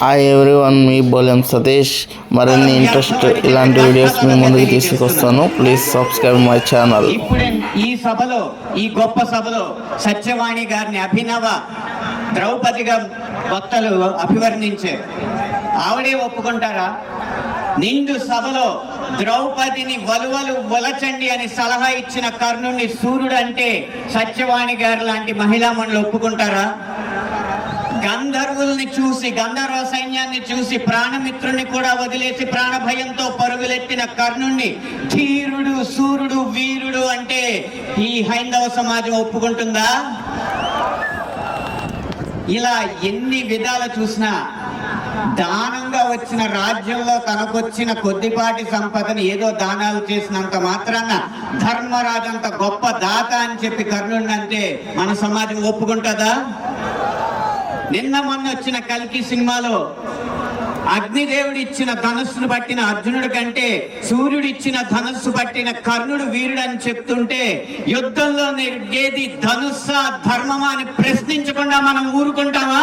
Hi everyone మీ బోలెం సతీష్ మరిన్ని interest ఇలాంటి వీడియోస్ మీ ముందుకు తీసుకొస్తాను. ప్లీజ్ సబ్స్క్రైబ్ మై ఛానల్ ఇప్పుడు ఈ సభలో ఈ గొప్ప సభలో సత్యవాణి గారిని అభినవ ద్రౌపదిగా భక్తులు అభివర్ణించే ఆవిడే ఒప్పుకుంటారా? నిండు సభలో ద్రౌపదిని వలువలు వలచండి అని సలహా ఇచ్చిన కర్ణుని సూర్యుడు అంటే సత్యవాణి గారు లాంటి మహిళా ఒప్పుకుంటారా? ఒప్పుకుంటారా గంధర్వుల్ని చూసి గంధర్వ సైన్యాన్ని చూసి ప్రాణమిత్రుని కూడా వదిలేసి ప్రాణ భయంతో పరుగులెత్తిన కర్ణుణ్ణి ధీరుడు సూర్యుడు వీరుడు అంటే ఈ హైందవ సమాజం ఒప్పుకుంటుందా? ఇలా ఎన్ని విధాలు చూసినా దానంగా వచ్చిన రాజ్యంలో తనకొచ్చిన కొద్దిపాటి సంపదని ఏదో దానాలు చేసినంత మాత్రాన ధర్మరాజంత గొప్ప దాత అని చెప్పి కర్ణుడిని అంటే మన సమాజం ఒప్పుకుంటుందా? నిన్న మొన్న వచ్చిన కల్కి సినిమాలో అగ్నిదేవుడు ఇచ్చిన ధనస్సును పట్టిన అర్జునుడి కంటే సూర్యుడు ఇచ్చిన ధనస్సు పట్టిన కర్ణుడు వీరుడు అని చెప్తుంటే యుద్ధంలో నెగ్గేది ధనుస్స ధర్మమా అని ప్రశ్నించకుండా మనం ఊరుకుంటామా?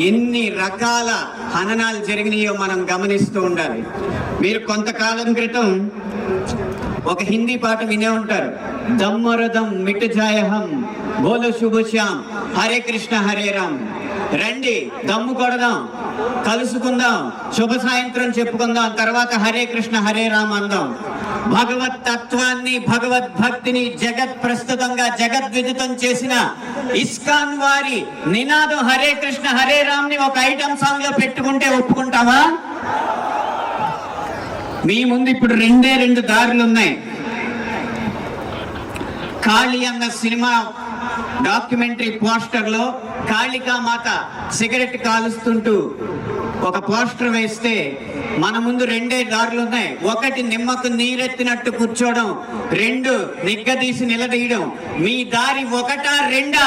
ఎన్ని రకాల హననాలు జరిగినాయో మనం గమనిస్తూ ఉండాలి. మీరు కొంతకాలం క్రితం ఒక హిందీ పాట వినే ఉంటారు. దమ్మరదం మిట్టజాయహం జాయహం శుభశ్యాం శుభ హరే కృష్ణ హరే రామ్. రండి దమ్ము కొడదాం కలుసుకుందాం శుభ సాయంత్రం చెప్పుకుందాం తర్వాత హరే కృష్ణ హరే రామ్ అందాం. భగవత్ తత్వాన్ని భగవద్ భక్తిని జగత్ ప్రస్తుతంగా జగద్విదితం చేసిన ఇస్కాన్ వారి నినాదం హరే కృష్ణ హరే రామ్ని ఒక ఐటమ్ సాంగ్లో పెట్టుకుంటే ఒప్పుకుంటావా? మీ ముందు ఇప్పుడు రెండే రెండు దారులు ఉన్నాయి. ఖాళీ అన్న సినిమా డాక్యుమెంటరీ పోస్టర్లో కాళికా మాత సిగరెట్ కాలుస్తుంటూ ఒక పోస్టర్ వేస్తే మన ముందు రెండే దారులు ఉన్నాయి. ఒకటి నిమ్మకు నీరెత్తినట్టు కూర్చోవడం రెండు నిగ్గదీసి నిలదీయడం. మీ దారి ఒకటా రెండా?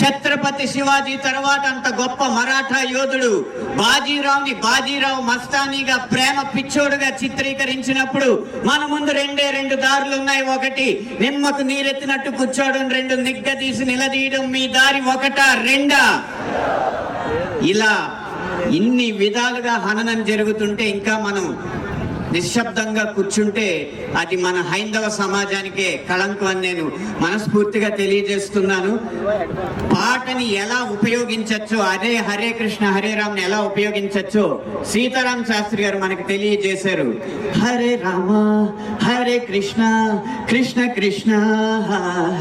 ఛత్రపతి శివాజీ తర్వాత అంత గొప్ప మరాఠా యోధుడు బాజీరావుని బాజీరావు మస్తానీగా ప్రేమ పిచ్చోడుగా చిత్రీకరించినప్పుడు మన ముందు రెండే రెండు దారులు ఉన్నాయి. ఒకటి నిమ్మకు నీరెత్తినట్టు కూర్చోవడం. రెండు నిగ్గదీసి నిలదీయడం. మీ దారి ఒకటా? రెండా? ఇలా ఇన్ని విధాలుగా హననం జరుగుతుంటే ఇంకా మనం నిశ్శబ్దంగా కూర్చుంటే అది మన హైందవ సమాజానికే కళంకం అని నేను మనస్ఫూర్తిగా తెలియజేస్తున్నాను. పాటని ఎలా ఉపయోగించచ్చో అదే హరే కృష్ణ హరే రామ్ని ఎలా ఉపయోగించచ్చో సీతారాం శాస్త్రి గారు మనకు తెలియజేశారు. హరే రామ హరే కృష్ణ కృష్ణ కృష్ణ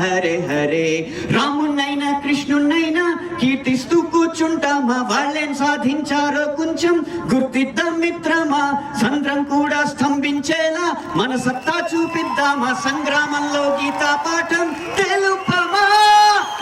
హరే హరే. రామున్న కృష్ణున్నైనా కీర్తిస్తూ కూర్చుంటామా? వాళ్ళేం సాధించారో కొంచెం గుర్తిద్దాం మిత్రమా? సంద్రం కూడా స్తంభించేలా మన సత్తా చూపిద్దామా? సంగ్రామంలో గీతా పాఠం తెలుపు?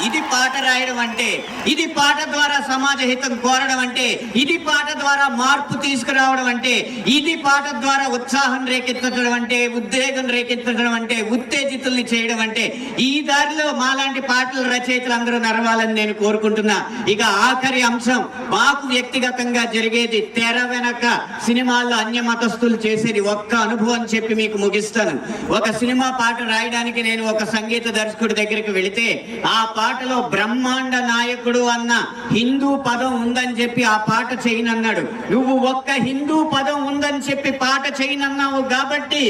ఇది పాట రాయడం అంటే ఇది పాట ద్వారా సమాజ హితం కోరడం అంటే ఇది పాట ద్వారా మార్పు తీసుకురావడం అంటే ఇది పాట ద్వారా ఉత్సాహం రేకెత్తడం అంటే ఉద్రేకం రేకెత్తడం అంటే ఉత్తేజితుల్ని చేయడం అంటే ఈ దారిలో మాలాంటి పాటల రచయితలు అందరూ నడవాలని నేను కోరుకుంటున్నా. ఇక ఆఖరి అంశం మాకు వ్యక్తిగతంగా జరిగేది తెర వెనక సినిమాల్లో అన్య మతస్థులు చేసేది ఒక్క అనుభవం చెప్పి మీకు ముగిస్తాను. ఒక సినిమా పాట రాయడానికి నేను ఒక సంగీత దర్శకుడి దగ్గరికి వెళితే ఆ పాట పాటలో బ్రహ్మాండ నాయకుడు అన్న హిందూ పదం ఉందని చెప్పి ఆ పాట చేయనన్నాడు. నువ్వు ఒక్క హిందూ పదం ఉందని చెప్పి పాట చేయనన్నావు కాబట్టి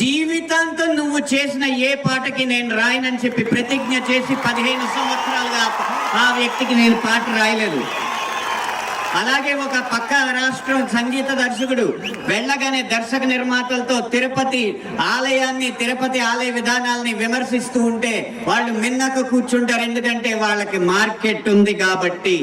జీవితాంతం నువ్వు చేసిన ఏ పాటకి నేను రాయనని చెప్పి ప్రతిజ్ఞ చేసి పదిహేను సంవత్సరాలుగా ఆ వ్యక్తికి నేను పాట రాయలేదు. అలాగే ఒక పక్క రాష్ట్రం సంగీత దర్శకుడు వెళ్ళగానే దర్శక నిర్మాతలతో తిరుపతి ఆలయాన్ని తిరుపతి ఆలయ విధానాల్ని విమర్శిస్తూ ఉంటే వాళ్ళు మిన్నకు కూర్చుంటారు. ఎందుకంటే వాళ్ళకి మార్కెట్ ఉంది కాబట్టి.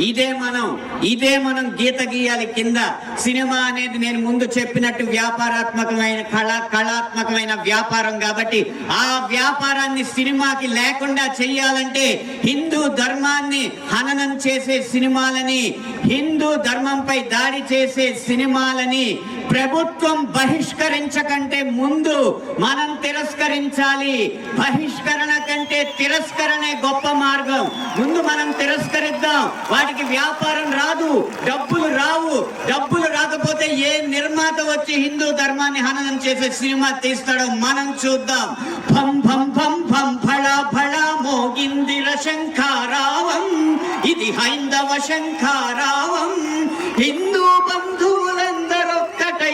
ఇదే మనం ఇదే మనం గీత గీయాలి కింద. సినిమా అనేది నేను ముందు చెప్పినట్టు వ్యాపారాత్మకమైన కళా కళాత్మకమైన వ్యాపారం కాబట్టి ఆ వ్యాపారాన్ని సినిమాకి లేకుండా చెయ్యాలంటే హిందూ ధర్మాన్ని హననం చేసే సినిమాలని హిందూ ధర్మంపై దాడి చేసే సినిమాలని ప్రభుత్వం బహిష్కరించకంటే ముందు మనం తిరస్కరించాలి. బహిష్కరణ కంటే తిరస్కరణే గొప్ప మార్గం. ముందు మనం తిరస్కరిద్దాం. వాటికి వ్యాపారం రాదు. డబ్బులు రావు. డబ్బు ఏ నిర్మాత వచ్చి హిందూ ధర్మాన్ని హననం చేసే సినిమా తీస్తాడో మనం చూద్దాం. భం భం భం భం ఫళ ఫళ మోగిందిర శంఖారావం. ఇది హైందవ శంఖారావం. హిందూ